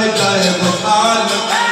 جائے گا مخالف